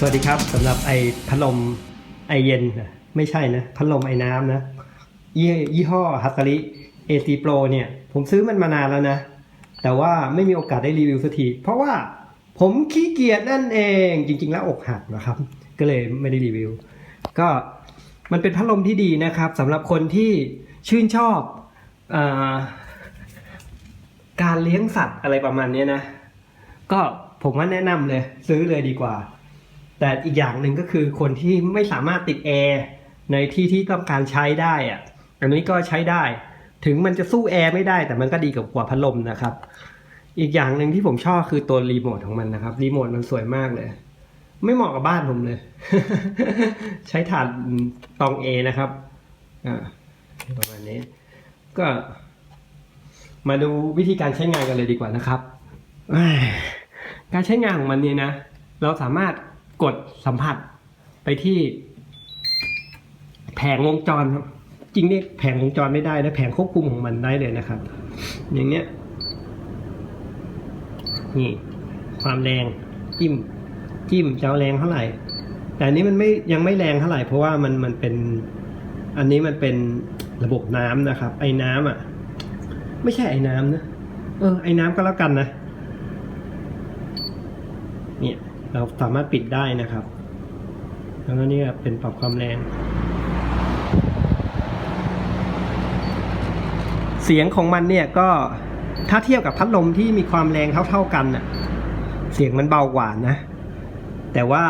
สวัสดีครับสำหรับไอพัดลมไอเย็นนะไม่ใช่นะพัดลมไอน้ำนะยี่ยี่ห้อฮัตตาริ AC Pro เนี่ย ผมซื้อมันมานานแล้วนะ แต่ว่าไม่มีโอกาสได้รีวิวสักที เพราะว่าผมขี้เกียจนั่นเองจริง ๆ แล้วอกหักนะครับ ก็เลยไม่ได้รีวิว ก็มันเป็นพัดลมที่ดีนะครับสำหรับคนที่ชื่นชอบอการเลี้ยงสัตว์อะไรประมาณนี้นะ ก็ผมว่าแนะนำเลย ซื้อเลยดีกว่า แต่อีกอย่างหนึ่งก็คือคนที่ไม่สามารถติดแอร์ในที่ที่ต้องการใช้ได้อะอันนี้ก็ใช้ได้ ถึงมันจะสู้แอร์ไม่ได้แต่มันก็ดีกว่าพัดลมนะครับ อีกอย่างหนึ่งที่ผมชอบคือตัวรีโมทของมันนะครับรีโมทมันสวยมากเลย ไม่เหมาะกับบ้านผมเลย ใช้ถ่านตองเอนะครับอ่าประมาณนี้ ก็ มาดูวิธีการใช้งานกันเลยดีกว่านะครับ การใช้งานของมันเนี่ยนะ เราสามารถ กดสัมผัสไปที่แผงวงจรครับ จริงนี่แผงวงจรไม่ได้นะแผงควบคุมของมันได้เลยนะครับ อย่างเนี้ย นี่ ความแรงจิ้ม จิ้มจะเอาแรงเท่าไหร่ แต่อันนี้มันไม่ยังไม่แรงเท่าไหร่ เพราะว่ามันมันเป็น อันนี้มันเป็นระบบน้ำนะครับ ไอ้น้ำอะ ไม่ใช่ไอ้น้ำนะเออไอ้น้ำก็แล้วกันนะเนี่ย เราสามารถปิดได้นะครับ แล้วก็นี่เป็นปรับความแรง เสียงของมันเนี่ยก็ถ้าเทียบกับพัดลมที่มีความแรงเท่าๆกันน่ะ เสียงมันเบากว่านะ แต่ว่า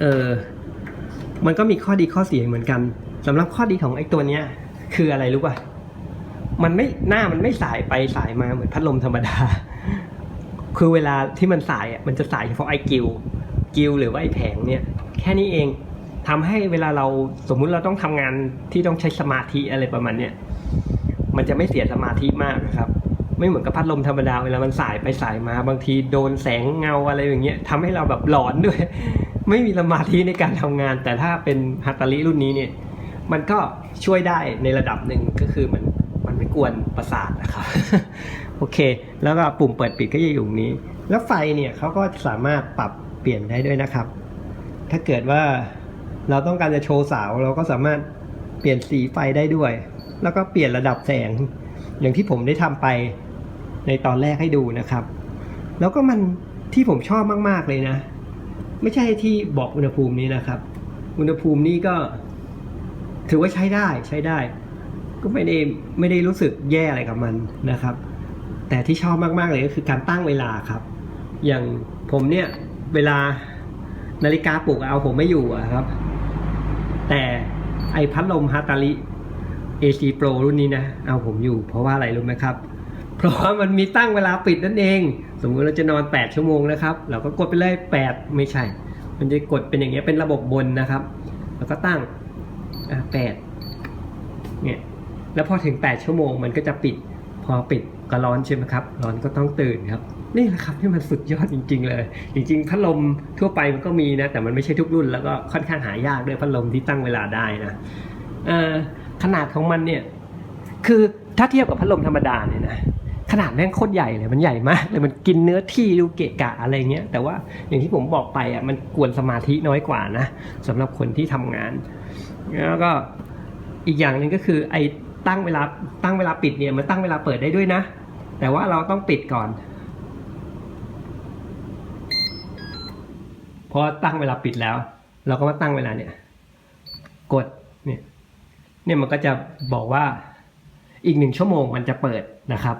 เออมันก็มีข้อดีข้อเสียเหมือนกันสำหรับข้อดีของไอ้ตัวเนี้ย คืออะไรรู้ป่ะ มันไม่หน้ามันไม่สายไปสายมาเหมือนพัดลมธรรมดา คือเวลาที่มันสายอะมันจะสายเฉพาะไอ้กิวกิวหรือว่าไอ้แผงเนี่ย แค่นี้เองทำให้เวลาเราสมมุติเราต้องทำงานที่ต้องใช้สมาธิอะไรประมาณเนี้ยมันจะไม่เสียสมาธิมากนะครับ ไม่เหมือนกับพัดลมธรรมดาเวลามันสายไปสายมาบางทีโดนแสงเงาอะไรอย่างเงี้ยทำให้เราแบบหลอนด้วย ไม่มีสมาธิในการทำงาน แต่ถ้าเป็นฮัตตาริรุ่นนี้เนี่ย มันก็ช่วยได้ในระดับหนึ่งก็คือมัน กวนประสาทนะครับ โอเค แล้วก็ปุ่มเปิดปิดก็จะอยู่ตรงนี้ แล้วไฟเนี่ยเขาก็สามารถปรับเปลี่ยนได้ด้วยนะครับ ถ้าเกิดว่าเราต้องการจะโชว์สาวเราก็สามารถเปลี่ยนสีไฟได้ด้วย แล้วก็เปลี่ยนระดับแสง อย่างที่ผมได้ทำไปในตอนแรกให้ดูนะครับ แล้วก็มันที่ผมชอบมาก ๆ เลยนะ ไม่ใช่ที่บอกอุณหภูมินี้นะครับ อุณหภูมินี้ก็ถือว่าใช้ได้ใช้ได้ ก็ไม่ได้ไม่ได้รู้สึกแย่อะไรกับมันนะครับ แต่ที่ชอบมากๆเลยก็คือการตั้งเวลาครับ อย่างผมเนี่ยเวลานาฬิกาปลุกเอาผมไม่อยู่อะครับ แต่ไอพัดลมฮาตาลิ AC Pro รุ่นนี้นะ เอาผมอยู่ เพราะว่าอะไรรู้ไหมครับ เพราะว่ามันมีตั้งเวลาปิดนั่นเอง สมมุติเราจะนอน 8 ชั่วโมงนะครับ เราก็กดไปเลย 8 ไม่ใช่ มันจะกดเป็นอย่างเงี้ยเป็นระบบบนนะครับ แล้วก็ตั้งอะ8 แล้วพอถึง 8 ชั่วโมงมันก็จะปิด พอปิดก็ร้อนใช่ไหมครับ ร้อนก็ต้องตื่นครับ นี่แหละครับที่มันสุดยอดจริง ๆ เลย จริง ๆ พัดลมทั่วไปมันก็มีนะ แต่มันไม่ใช่ทุกรุ่น แล้วก็ค่อนข้างหายากด้วยพัดลมที่ตั้งเวลาได้นะขนาดของมันเนี่ย คือถ้าเทียบกับพัดลมธรรมดาเนี่ยนะขนาดแม่งโคตรใหญ่เลยมันใหญ่มากเลยมันกินเนื้อที่ดูเกะกะอะไรเงี้ยแต่ว่าอย่างที่ผมบอกไปอะมันกวนสมาธิน้อยกว่านะสำหรับคนที่ทำงาน แล้วก็อีกอย่างหนึ่งก็คือไอ ตั้งเวลาตั้งเวลาปิดเนี่ยมันตั้งเวลาเปิดได้ด้วยนะ แต่ว่าเราต้องปิดก่อน พอตั้งเวลาปิดแล้ว เราก็มาตั้งเวลาเนี่ย กดเนี่ยเนี่ยมันก็จะบอกว่าอีกหนึ่งชั่วโมงมันจะเปิดนะครับ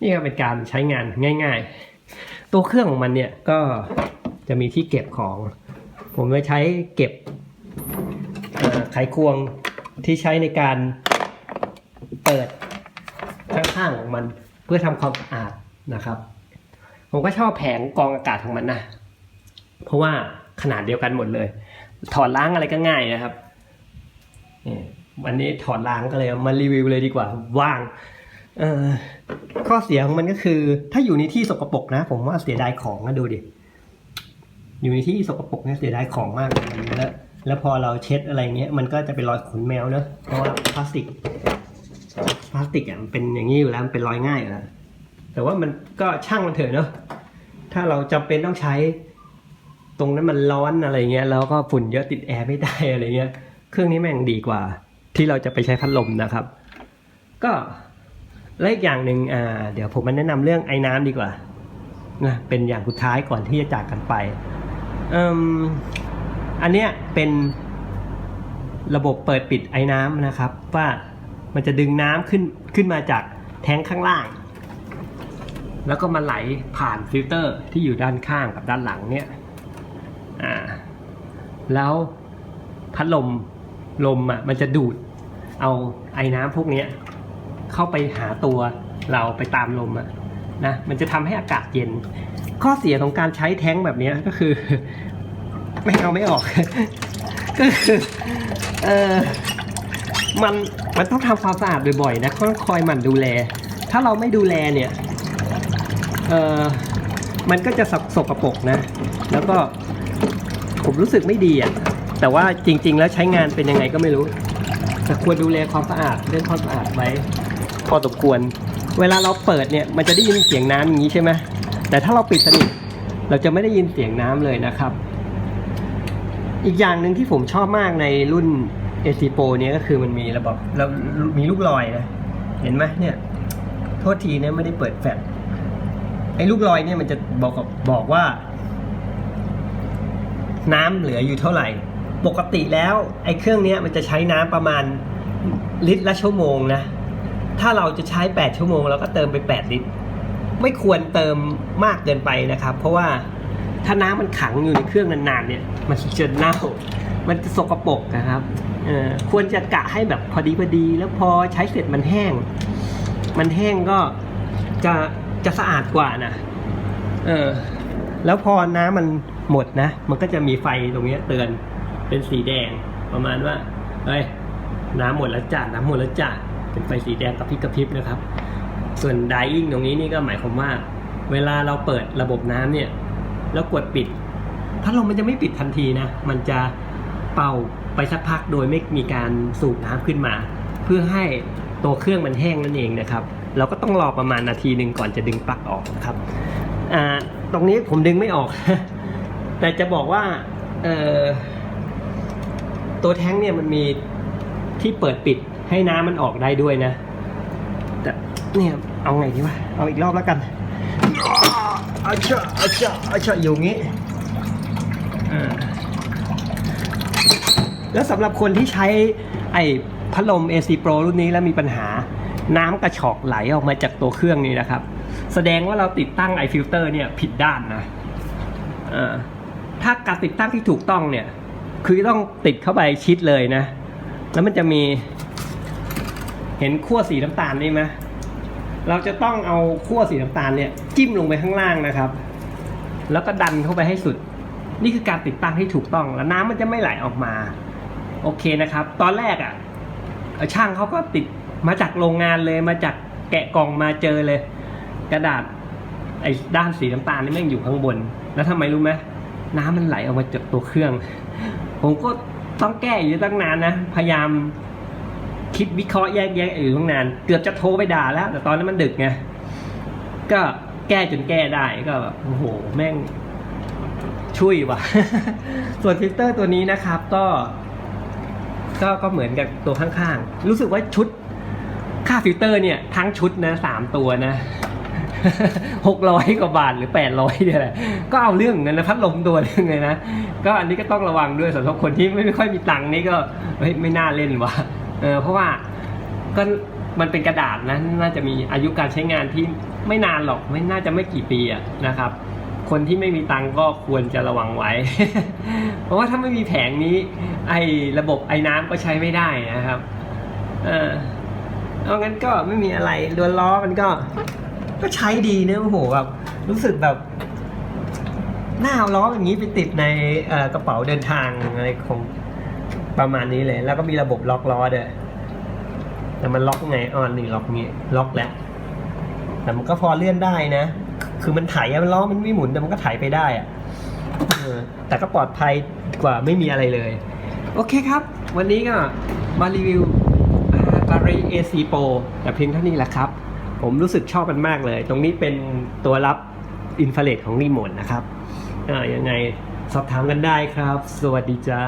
นี่ก็เป็นการใช้งานง่าย ๆ ตัวเครื่องของมันเนี่ยก็จะมีที่เก็บของ ผมจะใช้เก็บไขควงที่ใช้ในการ เปิดข้างๆของมันเพื่อทำความสะอาดนะครับ ผมก็ชอบแผงกรองอากาศของมันนะ เพราะว่าขนาดเดียวกันหมดเลย ถอดล้างอะไรก็ง่ายนะครับวันนี้ถอดล้างก็เลยมารีวิวเลยดีกว่า ว่างข้อเสียของมันก็คือ ถ้าอยู่ในที่สกปรกนะ ผมว่าเสียดายของนะดูดิอยู่ในที่สกปรกเนี่ยเสียดายของมากเลยแล้วแล้วพอเราเช็ดอะไรเงี้ยมันก็จะเป็นรอยขนแมวเนอะเพราะว่าพลาสติก พลาสติกอะมันเป็นอย่างนี้อยู่แล้วมันเป็นรอยง่ายอยู่แล้วแต่ว่ามันก็ช่างมันเถอะเนอะถ้าเราจำเป็นต้องใช้ ตรงนั้นมันร้อนอะไรเงี้ยแล้วก็ฝุ่นเยอะติดแอร์ไม่ได้อะไรเงี้ย เครื่องนี้แม่งดีกว่า ที่เราจะไปใช้พัดลมนะครับ ก็และอีกอย่างหนึ่งอ่า เดี๋ยวผมมาแนะนำเรื่องไอ้น้ำดีกว่านะเป็นอย่างสุดท้ายก่อนที่จะจากกันไปอ่มอันเนี้ยเป็นระบบเปิดปิดไอ้น้ำนะครับ ว่า มันจะดึงน้ำขึ้นขึ้นมาจากแทงข้างล่าง แล้วก็มาไหลผ่านฟิลเตอร์ที่อยู่ด้านข้างกับด้านหลังเนี่ยอ่าแล้วพัดลมลมอะมันจะดูดเอาไอ้น้ำพวกเนี้ยเข้าไปหาตัวเราไปตามลมอะนะมันจะทำให้อากาศเย็น ข้อเสียของการใช้แท้งแบบนี้ก็คือ ไม่เอาไม่ออก ก็คือเออมัน มันต้องทำความสะอาดบ่อยๆนะต้องคอยหมั่นดูแล ถ้าเราไม่ดูแลเนี่ยเออมันก็จะสกสกปรกนะ แล้วก็ผมรู้สึกไม่ดีอะแต่ว่าจริง ๆ แล้วใช้งานเป็นยังไงก็ไม่รู้แต่ควรดูแลความสะอาดเรื่องความสะอาดไว้พอสมควร เวลาเราเปิดเนี่ยมันจะได้ยินเสียงน้ำอย่างนี้ใช่ไหมแต่ถ้าเราปิดสนิทเราจะไม่ได้ยินเสียงน้ำเลยนะครับ อีกอย่างหนึ่งที่ผมชอบมากในรุ่น AC Pro เนี่ยก็คือมันมีระบบแล้วมีลูกลอยนะ เห็นไหมเนี่ย โทษทีเนี่ยไม่ได้เปิดแฟลชไอ้ลูกลอยเนี่ยมันจะบอกบอกว่า น้ำเหลืออยู่เท่าไหร่ ปกติแล้วไอ้เครื่องเนี้ยมันจะใช้น้ำประมาณลิตรละชั่วโมงนะ ถ้าเราจะใช้ 8 ชั่วโมงเราก็เติมไป 8 ลิตร ไม่ควรเติมมากเกินไปนะครับ เพราะว่าถ้าน้ำมันขังอยู่ในเครื่องนานๆเนี่ย มันจะเน่า มันจะสกปรกนะครับ ควรจะกะให้แบบพอดีพอดีแล้วพอใช้เสร็จมันแห้ง มันแห้งก็จะจะสะอาดกว่านะเออ แล้วพอน้ำมันหมดนะ มันก็จะมีไฟตรงนี้เตือนเป็นสีแดงประมาณว่าเฮ้ยน้ำหมดแล้วจ้ะน้ำหมดแล้วจ้ะเป็นไฟสีแดงกระพริบกระพริบนะครับ ส่วน dying ตรงนี้นี่ก็หมายความว่า เวลาเราเปิดระบบน้ำเนี่ย แล้วกดปิดพัดลมมันจะไม่ปิดทันทีนะ มันจะเป่า ไปสักพักโดยไม่มีการสูบน้ำขึ้นมา เพื่อให้ตัวเครื่องมันแห้งนั่นเองนะครับ เราก็ต้องรอประมาณนาทีหนึ่งก่อนจะดึงปลั๊กออกนะครับตรงนี้ผมดึงไม่ออก แต่จะบอกว่าตัวแท้งเนี่ยมันมีที่เปิดปิดให้น้ำมันออกได้ด้วยนะ แต่เนี่ยเอาไงดีวะเอาอีกรอบแล้วกันอาชะอาชะอาชอยู่งี้อ่า แล้วสำหรับคนที่ใช้ไอ้พัดลม AC Pro รุ่นนี้แล้วมีปัญหาน้ำกระชอกไหลออกมาจากตัวเครื่องนี้นะครับ แสดงว่าเราติดตั้งไอฟิลเตอร์เนี่ยผิดด้านนะถ้าการติดตั้งที่ถูกต้องเนี่ย คือต้องติดเข้าไปชิดเลยนะ แล้วมันจะมี เห็นขั้วสีน้ำตาลนี่ไหมเราจะต้องเอาขั้วสีน้ำตาลเนี่ย จิ้มลงไปข้างล่างนะครับ แล้วก็ดันเข้าไปให้สุด นี่คือการติดตั้งที่ถูกต้อง แล้วน้ำมันจะไม่ไหลออกมา โอเคนะครับ ตอนแรกอะ่ะช่างเขาก็ติดมาจากโรงงานเลยมาจากแกะกล่องมาเจอเลย กระดาษไอ้ด้านสีน้ำตาลนี่แม่งอยู่ข้างบน แล้วทำไมรู้ไหมน้ำมันไหลออกมาจากตัวเครื่อง ผมก็ต้องแก้อยู่ตั้งนานนะ พยายามคิดวิเคราะห์แยกแยะอยู่ตั้งนาน เกือบจะโทรไปด่าแล้ว แต่ตอนนั้นมันดึกไงก็แก้จนแก้ได้ก็แบบโอ้โหแม่งช่วยว่ะ ส่วนฟิลเตอร์ตัวนี้นะครับก็ ก็ก็เหมือนกับตัวข้างๆ รู้สึกว่าชุดค่าฟิลเตอร์เนี่ย ทั้งชุดนะสามตัวนะหกร้อยกว่าบาทหรือแปดร้อยเนี่ยแหละก็เอาเรื่องเหมือนนะพัดลมตัวหนึงเลยนะ ก็อันนี้ก็ต้องระวังด้วยสำหรับคนที่ไม่ค่อยมีตังค์นี่ก็ไม่น่าเล่นว่ะเออเพราะว่าก็มันเป็นกระดาษนะ น่าจะมีอายุการใช้งานที่ไม่นานหรอกไม่น่าจะไม่กี่ปีอะนะครับ คนที่ไม่มีตังก็ควรจะระวังไว้ เพราะว่าถ้าไม่มีแผงนี้ ไอ้ระบบไอ้น้ำก็ใช้ไม่ได้นะครับ เออเอางั้นก็ไม่มีอะไรดวนล้อมันก็ ก็ใช้ดีเนะโอ้โหแบบรู้สึกแบบหน้าล้ออย่างนี้ไปติดในกระเป๋าเดินทางอะไรของประมาณนี้เลย แล้วก็มีระบบล็อกล้อด้วยแต่มันล็อกไงอ่อนนี่ล็อกนี้ล็อกแล้วแต่มันก็พอเลื่อนได้นะ คือมันไถอะมันล้อมันไม่หมุนแต่มันก็ไถไปได้อะเออแต่ก็ปลอดภัยกว่าไม่มีอะไรเลย โอเคครับ วันนี้ก็มารีวิวบารี AC Pro แต่เพียงเท่านี้แหละครับ ผมรู้สึกชอบมันมากเลย ตรงนี้เป็นตัวรับอินฟราเรดของรีโมทนะครับเอ่อยังไงสอบถามกันได้ครับ สวัสดีจ้า